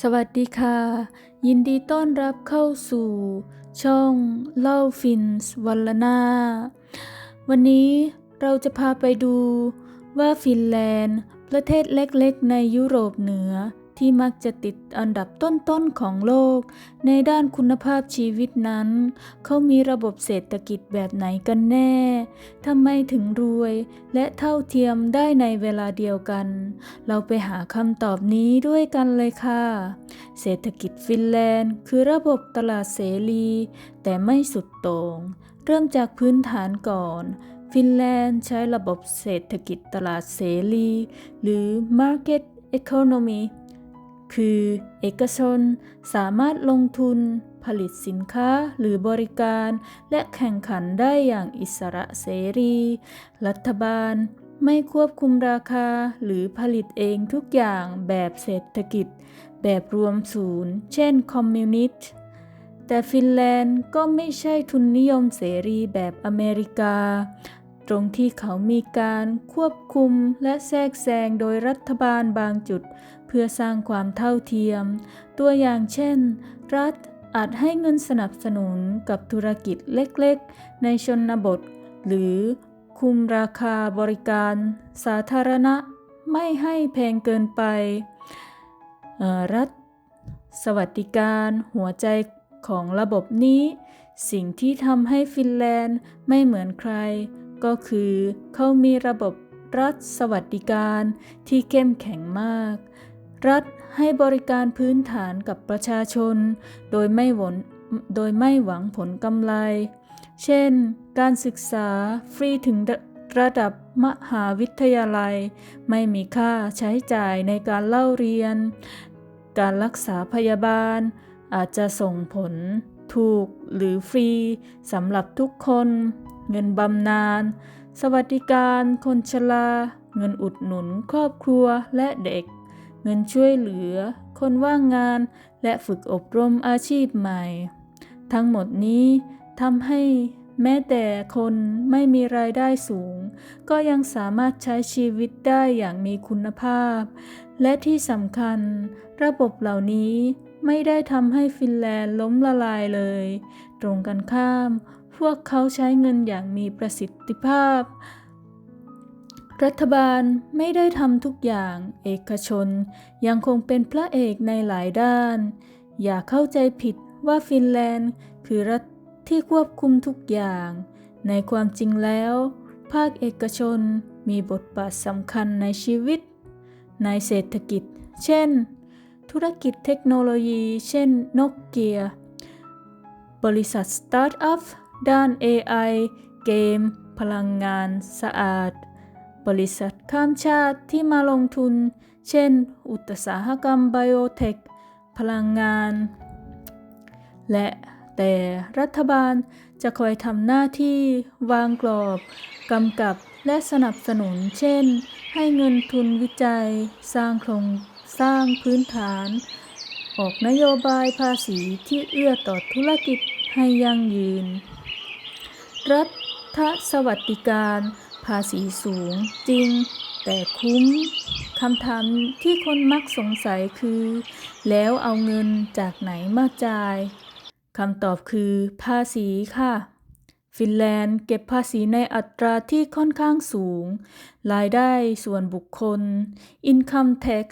สวัสดีค่ะ ยินดีต้อนรับเข้าสู่ ช่องเล่าฟินส์วันละนาวันนี้เราจะพาไปดูว่าฟินแลนด์ ประเทศเล็กๆ ในยุโรปเหนือ ที่มักจะติดอันดับต้นๆของโลก ในด้านคุณภาพชีวิตนั้น เขามีระบบเศรษฐกิจแบบไหนกันแน่ ทำไมถึงรวย และเท่าเทียมได้ในเวลาเดียวกัน เราไปหาคำตอบนี้ด้วยกันเลยค่ะ เศรษฐกิจฟินแลนด์ คือระบบตลาดเสรี แต่ไม่สุดโต่ง เริ่มจากพื้นฐานก่อนฟินแลนด์ใช้ระบบเศรษฐกิจตลาดเสรี หรือ Market Economy คือ เอกชนสามารถลงทุน ผลิตสินค้าหรือบริการ และแข่งขันได้อย่างอิสระเสรี รัฐบาลไม่ควบคุมราคาหรือผลิตเองทุกอย่างแบบเศรษฐกิจ แบบรวมศูนย์ เช่นคอมมิวนิสต์ แต่ฟินแลนด์ก็ไม่ใช่ทุนนิยมเสรีแบบอเมริกา ตรงที่เขามีการควบคุมและแทรกแซงโดยรัฐบาลบางจุด เพื่อสร้างความเท่าเทียม ตัวอย่างเช่น รัฐอาจให้เงินสนับสนุนกับธุรกิจเล็กๆ ในชนบท หรือคุมราคาบริการ สาธารณะไม่ให้แพงเกินไป รัฐ สวัสดิการหัวใจของระบบนี้ สิ่งที่ทำให้ฟินแลนด์ไม่เหมือนใคร ก็คือเขามีระบบรัฐสวัสดิการที่เข้มแข็งมาก รัฐให้บริการพื้นฐานกับประชาชน โดยไม่หวนโดยไม่หวังผลกำไร เช่น การศึกษาฟรีถึงระระดับมหาวิทยาลัย ไม่มีค่าใช้จ่ายในการเล่าเรียน การรักษาพยาบาล อาจจะส่งผลถูกหรือฟรีสำหรับทุกคน เงินบำนาญ สวัสดิการ คนชรา เงินอุดหนุน ครอบครัวและเด็ก เงินช่วยเหลือ คนว่างงาน และฝึกอบรมอาชีพใหม่ ทั้งหมดนี้ทำให้แม้แต่คนไม่มีรายได้สูง ก็ยังสามารถใช้ชีวิตได้อย่างมีคุณภาพ และที่สำคัญ ระบบเหล่านี้ไม่ได้ทำให้ฟินแลนด์ล้มละลายเลย ตรงกันข้าม พวกเขาใช้เงินอย่างมีประสิทธิภาพ รัฐบาลไม่ได้ทำทุกอย่าง เอกชนยังคงเป็นพระเอกในหลายด้าน อย่าเข้าใจผิดว่าฟินแลนด์คือรัฐที่ควบคุมทุกอย่าง ในความจริงแล้ว ภาคเอกชนมีบทบาทสำคัญในชีวิต ในเศรษฐกิจ เช่น ธุรกิจเทคโนโลยี เช่นนกเกีย บริษัทสตาร์ทอัพ ด้าน AI เกม พลังงาน สะอาด บริษัทข้ามชาติที่มาลงทุน เช่น อุตสาหกรรมไบโอเทค พลังงาน และแต่รัฐบาลจะคอยทำหน้าที่วางกรอบ กำกับและสนับสนุน เช่น ให้เงินทุนวิจัย สร้างโครงสร้างพื้นฐาน ออกนโยบายภาษีที่เอื้อต่อธุรกิจให้ยั่งยืน รัฐสวัสดิการ ภาษีสูงจริง แต่คุ้มคำถามที่คนมักสงสัยคือ แล้วเอาเงินจากไหนมาจ่ายคำตอบคือภาษีค่ะ ฟินแลนด์เก็บภาษีในอัตราที่ค่อนข้างสูง รายได้ส่วนบุคคล Income Tax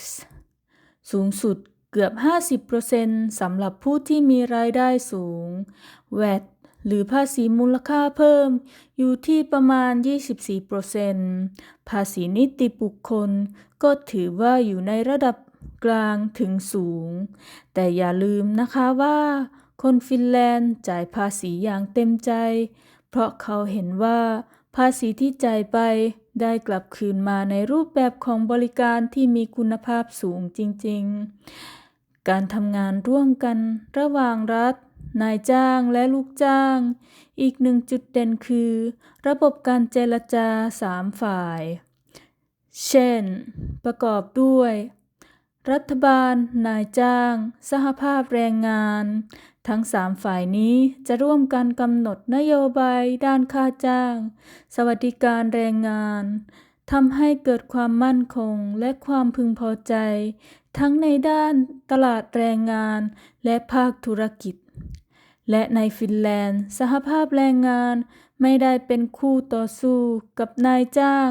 สูงสุดเกือบ 50%สำหรับผู้ที่มีรายได้สูง VAT หรือภาษีมูลค่าเพิ่ม อยู่ที่ประมาณ 24%ภาษีนิติบุคคล ก็ถือว่าอยู่ในระดับกลางถึงสูง แต่อย่าลืมนะคะว่า คนฟินแลนด์จ่ายภาษีอย่างเต็มใจ เพราะเขาเห็นว่า ภาษีที่จ่ายไปได้กลับคืนมาในรูปแบบของบริการที่มีคุณภาพสูงจริง ๆ การทำงานร่วมกันระหว่างรัฐ นายจ้างและลูกจ้าง อีกหนึ่งจุดเด่นคือ ระบบการเจรจาสามฝ่าย เช่น ประกอบด้วย รัฐบาล นายจ้าง สหภาพแรงงาน ทั้งสามฝ่ายนี้จะร่วมกันกำหนดนโยบายด้านค่าจ้าง สวัสดิการแรงงานทำให้เกิดความมั่นคงและความพึงพอใจ ทั้งในด้านตลาดแรงงานและภาคธุรกิจ และในฟินแลนด์ สหภาพแรงงานไม่ได้เป็นคู่ต่อสู้กับนายจ้าง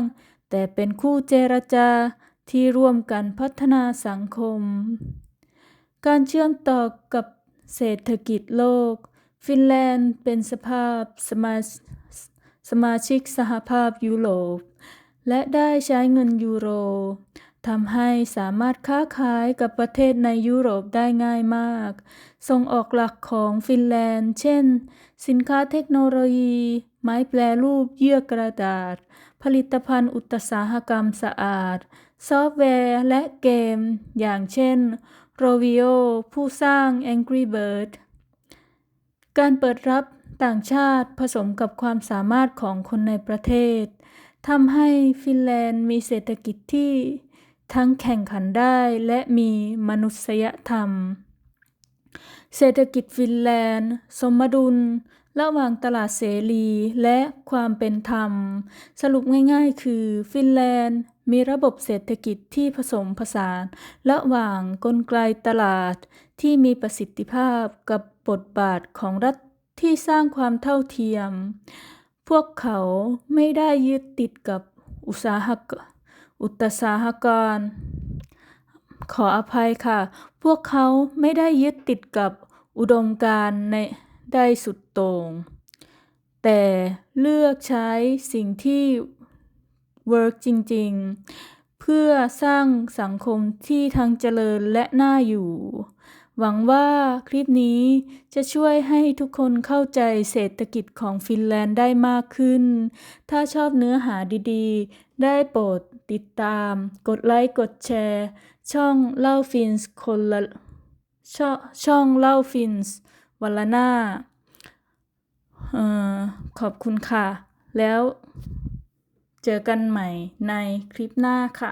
แต่เป็นคู่เจรจาที่ร่วมกันพัฒนาสังคม การเชื่อมต่อกับเศรษฐกิจโลก ฟินแลนด์เป็นสภาพสมาสมาชิกสหภาพยุโรป และได้ใช้เงินยูโร ทำให้สามารถค้าขายกับประเทศในยุโรปได้ง่ายมาก ส่งออกหลักของฟินแลนด์ เช่น สินค้าเทคโนโลยี ไม้แปรรูปเยื่อกระดาษ ผลิตภัณฑ์อุตสาหกรรมสะอาด ซอฟต์แวร์และเกม อย่างเช่น Rovio ผู้สร้าง Angry Birds การเปิดรับต่างชาติผสมกับความสามารถของคนในประเทศทำให้ฟินแลนด์มีเศรษฐกิจที่ ทั้งแข่งขันได้และมีมนุษยธรรม เศรษฐกิจฟินแลนด์ สมดุล ระหว่างตลาดเสรีและความเป็นธรรม สรุปง่ายๆ คือฟินแลนด์มีระบบเศรษฐกิจที่ผสมผสาน ระหว่างกลไกตลาดที่มีประสิทธิภาพกับบทบาทของรัฐที่สร้างความเท่าเทียม พวกเขาไม่ได้ยึดติดกับอุตสาหกรรม อุตสาหกร ขออภัยค่ะ พวกเขาไม่ได้ยึดติดกับอุดมการณ์ในได้สุดโต่งแต่เลือกใช้สิ่งที่เวิร์กจริง ๆ เพื่อสร้างสังคมที่ทั้งเจริญและน่าอยู่ หวังว่าคลิปนี้จะช่วยให้ทุกคนเข้าใจเศรษฐกิจของฟินแลนด์ได้มากขึ้น ถ้าชอบเนื้อหาดีๆ ได้โปรด ติดตาม กดไลค์ กดแชร์ ช่องเล่าฟินส์คนละช่องช่องเล่าฟินส์วันละหน้าออขอบคุณค่ะ แล้วเจอกันใหม่ในคลิปหน้าค่ะ